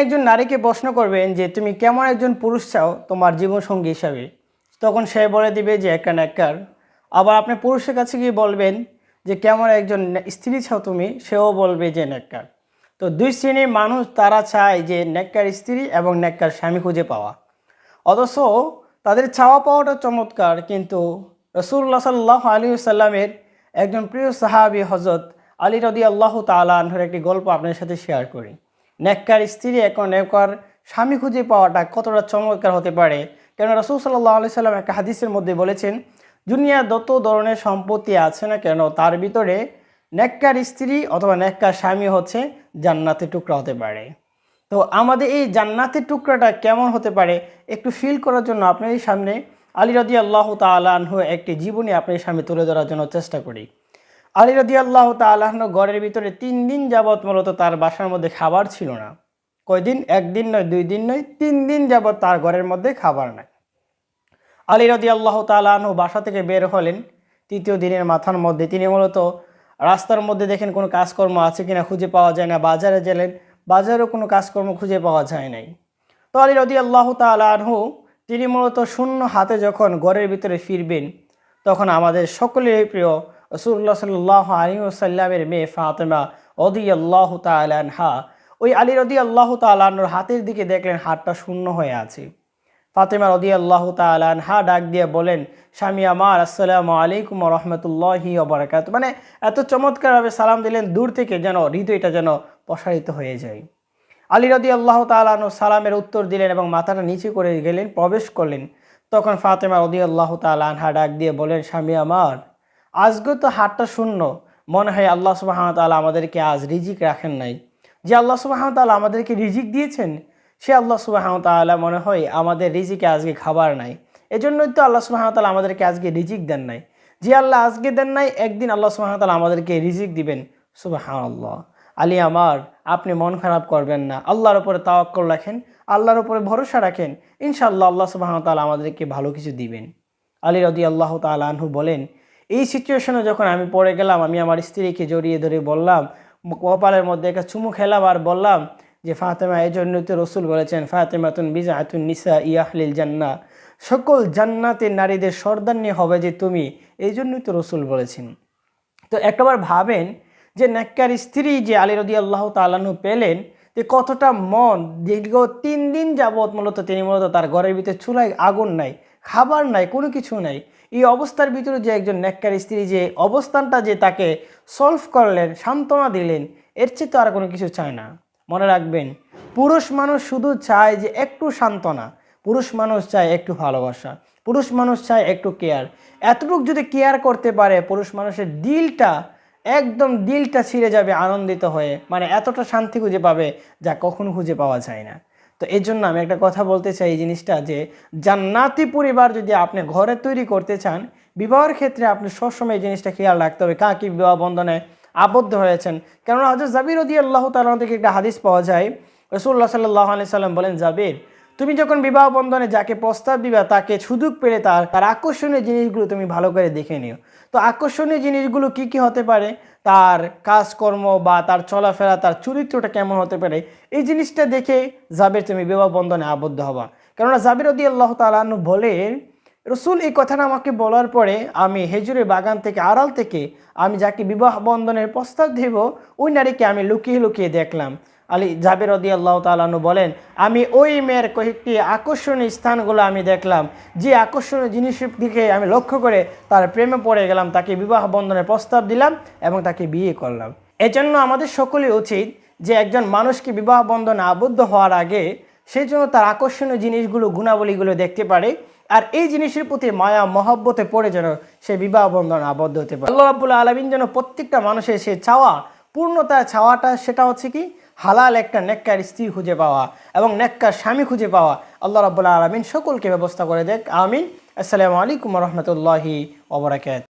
একজন নারীকে প্রশ্ন করবেন যে তুমি কেমন একজন পুরুষ চাও তোমার জীবনসঙ্গী হিসাবে? তখন সে বলে দিবে যে একটা নেককার আবার আপনি পুরুষের কাছে গিয়ে বলবেন যে, কেমন একজন স্ত্রী চাও তুমি? সেও বলবে যে, নেককার। তো দুই শ্রেণির মানুষ তারা চায় যে, নেককার স্ত্রী এবং নেককার স্বামী খুঁজে পাওয়া। অথচ তাদের চাওয়া পাওয়াটা চমৎকার, কিন্তু রসুল্লাহ সাল্লাহ আলী সাল্লামের একজন প্রিয় সাহাবি হজরত আলী রদি আল্লাহ তালাহর একটি গল্প আপনার সাথে শেয়ার করি। নেককার স্ত্রী এখন নেককার স্বামী খুঁজে পাওয়াটা কতটা চমৎকার হতে পারে? কেন রসুল সাল্লাহ আলি সাল্লাম একটা হাদিসের মধ্যে বলেছেন দুনিয়ার যত ধরনের সম্পত্তি আছে না কেন, তার ভিতরে নেককার স্ত্রী অথবা নেককার স্বামী হচ্ছে জান্নাতের টুকরা হতে পারে। তো আমাদের এই জান্নাতের টুকরাটা কেমন হতে পারে একটু ফিল করার জন্য আপনাদের সামনে আলী রদি আল্লাহ তালাহ একটি জীবনী আপনাদের সামনে তুলে ধরার জন্য চেষ্টা করি। আলী রদি আল্লাহ তালাহন ঘরের ভিতরে তিন দিন যাবৎ মূলত তার বাসার মধ্যে খাবার ছিল না। কয়দিন? একদিন নয়, দুই দিন নয়, তিন দিন যাবৎ তার ঘরের মধ্যে খাবার নাই। আলী রদি আল্লাহ তালাহন বাসা থেকে বের হলেন। তৃতীয় দিনের মাথার মধ্যে তিনি মূলত রাস্তার মধ্যে দেখেন কোনো কাজকর্ম আছে কিনা খুঁজে পাওয়া যায় না। বাজারে গেলেন, বাজারেও কোনো কাজকর্ম খুঁজে পাওয়া যায় নাই। তো আলী রদি আল্লাহ তালাহু তিনি মূলত শূন্য হাতে যখন ঘরের ভিতরে ফিরবেন, তখন আমাদের সকলের প্রিয় রসুল্লাহ সাল্লাহ আলী সাল্লামের মেয়ে ফাতেমা অদি আল্লাহ তালানহা ওই আলী রদি আল্লাহ তালাহর হাতের দিকে দেখলেন হাতটা শূন্য হয়ে আছে। ফাতেমা রদি আল্লাহ তালানহা ডাক দিয়ে বলেন, স্বামী আমার, আসসালামু আলাইকুম রহমতুল্লাহি ওবরাকাত মানে এত চমৎকারভাবে সালাম দিলেন, দূর থেকে যেন হৃদয়টা যেন প্রসারিত হয়ে যায়। আলী রদি আল্লাহ তালানো সালামের উত্তর দিলেন এবং মাথাটা নিচে করে গেলেন, প্রবেশ করলেন। তখন ফাতেমা রদি আল্লাহ তালানহা ডাক দিয়ে বলেন, স্বামী আমার আজকে তো হাটটা শূন্য। মনে হয় আল্লাহ সুবাহতালা আমাদেরকে আজ রিজিক রাখেন নাই। যে আল্লাহ সুবাহতালা আমাদেরকে রিজিক দিয়েছেন, সে আল্লাহ সুবাহতালা মনে হয় আমাদের রিজিকে আজকে খাবার নাই। এজন্যই তো আল্লাহ সুবাহতালা আমাদেরকে আজকে রিজিক দেন নাই। যে আল্লাহ আজকে দেন নাই, একদিন আল্লাহ সুবাহতালা আমাদেরকে রিজিক দিবেন। সুবাহ আল্লাহ আলী আমার, আপনি মন খারাপ করবেন না। আল্লাহর উপরে তাওয়াক্কল রাখেন, আল্লাহর উপরে ভরসা রাখেন। ইনশাআল্লাহ আল্লাহ সুবাহতালা আমাদেরকে ভালো কিছু দিবেন। আলী রদি আল্লাহ তালহু বলেন এই সিচুয়েশনে যখন আমি পড়ে গেলাম, আমি আমার স্ত্রীকে জড়িয়ে ধরে বললাম, কপালের মধ্যে একটা চুমু খেলাম আর বললাম যে, ফাতেমা, এই জন্য তো রসুল বলেছেন, ফাতেমাতুন বিজা আতুন নিসা ইয়াহলিল জান্না। সকল জান্নাতের নারীদের সর্দান্নি হবে যে তুমি, এই জন্যই তো রসুল বলেছেন। তো একবার ভাবেন যে, নেককার স্ত্রী যে আলী রদি আল্লাহ তালানু পেলেন, যে কতটা মন, দীর্ঘ তিন দিন যাবৎ মূলত তিনি মূলত তার ঘরের ভিতরে চুলায় আগুন নাই। খাবার নাই, কোনো কিছু নাই। এই অবস্থার ভিতরে যে একজন নেককার স্ত্রী যে অবস্থানটা যে তাকে সলভ করলেন, সান্ত্বনা দিলেন, এর চেয়ে তো আর কোনো কিছু চায় না। মনে রাখবেন, পুরুষ মানুষ শুধু চায় যে একটু সান্ত্বনা, পুরুষ মানুষ চায় একটু ভালোবাসা, পুরুষ মানুষ চায় একটু কেয়ার এতটুকু যদি কেয়ার করতে পারে, পুরুষ মানুষের দিলটা, একদম দিলটা ছিঁড়ে যাবে আনন্দিত হয়ে। মানে এতটা শান্তি খুঁজে পাবে যা কখনো খুঁজে পাওয়া যায় না। তো এই জন্য আমি একটা কথা বলতে চাই এই জিনিসটা যে, জান্নাতি পরিবার যদি আপনি ঘরে তৈরি করতে চান, বিবাহের ক্ষেত্রে আপনি সবসময় এই জিনিসটা খেয়াল রাখতে হবে। কাকি বিবাহ বন্ধনে আবদ্ধ হয়েছেন? কেননা হজরত জাবির রদি আল্লাহ তালন থেকে একটা হাদিস পাওয়া যায়। রসুল্লাহ সাল্লাহ আলি সাল্লাম বলেন, জাবির তুমি যখন বিবাহ বন্ধনে যাকে প্রস্তাব দিবা, তাকে সুযোগ পেলে তার তার আকর্ষণীয় জিনিসগুলো তুমি ভালো করে দেখে নিও। তো আকর্ষণীয় জিনিসগুলো কি কি হতে পারে? তার কাজকর্ম বা তার চলাফেরা, তার চরিত্রটা কেমন হতে পারে? এই জিনিসটা দেখে জাবের তুমি বিবাহ বন্ধনে আবদ্ধ হবা। কেননা জাবির রদি আল্লাহ তালাহু বলে রসুল এই কথাটা আমাকে বলার পরে আমি হেজুরের বাগান থেকে, আড়াল থেকে আমি যাকে বিবাহ বন্ধনের প্রস্তাব দেব, ওই নারীকে আমি লুকিয়ে লুকিয়ে দেখলাম। আলী জাবের রদি আল্লাহ তালানু বলেন, আমি ওই মেয়ের কয়েকটি আকর্ষণীয় স্থানগুলো আমি দেখলাম। যে আকর্ষণীয় জিনিসের দিকে আমি লক্ষ্য করে তার প্রেমে পড়ে গেলাম, তাকে বিবাহ বন্ধনের প্রস্তাব দিলাম এবং তাকে বিয়ে করলাম। এজন্য আমাদের সকলেই উচিত যে একজন মানুষকে বিবাহ বন্ধনে আবদ্ধ হওয়ার আগে সেই জন্য তার আকর্ষণীয় জিনিসগুলো, গুণাবলীগুলো দেখতে পারে আর এই জিনিসের প্রতি মায়া, মহব্বতে পড়ে যেন সে বিবাহ বন্ধন আবদ্ধ হতে পারে। আল্লাহ রাবুল্লাহ আলমিন যেন প্রত্যেকটা মানুষের সে চাওয়া, পূর্ণতার চাওয়াটা, সেটা হচ্ছে কি? হালাল একটা নেককার স্ত্রী খুঁজে পাওয়া এবং নেককার স্বামী খুঁজে পাওয়া আল্লাহ রাবুল্লাহ আলমিন সকলকে ব্যবস্থা করে দেখ। আমিন। আসসালামু আলাইকুম রহমতুল্লাহি ওবরাকাত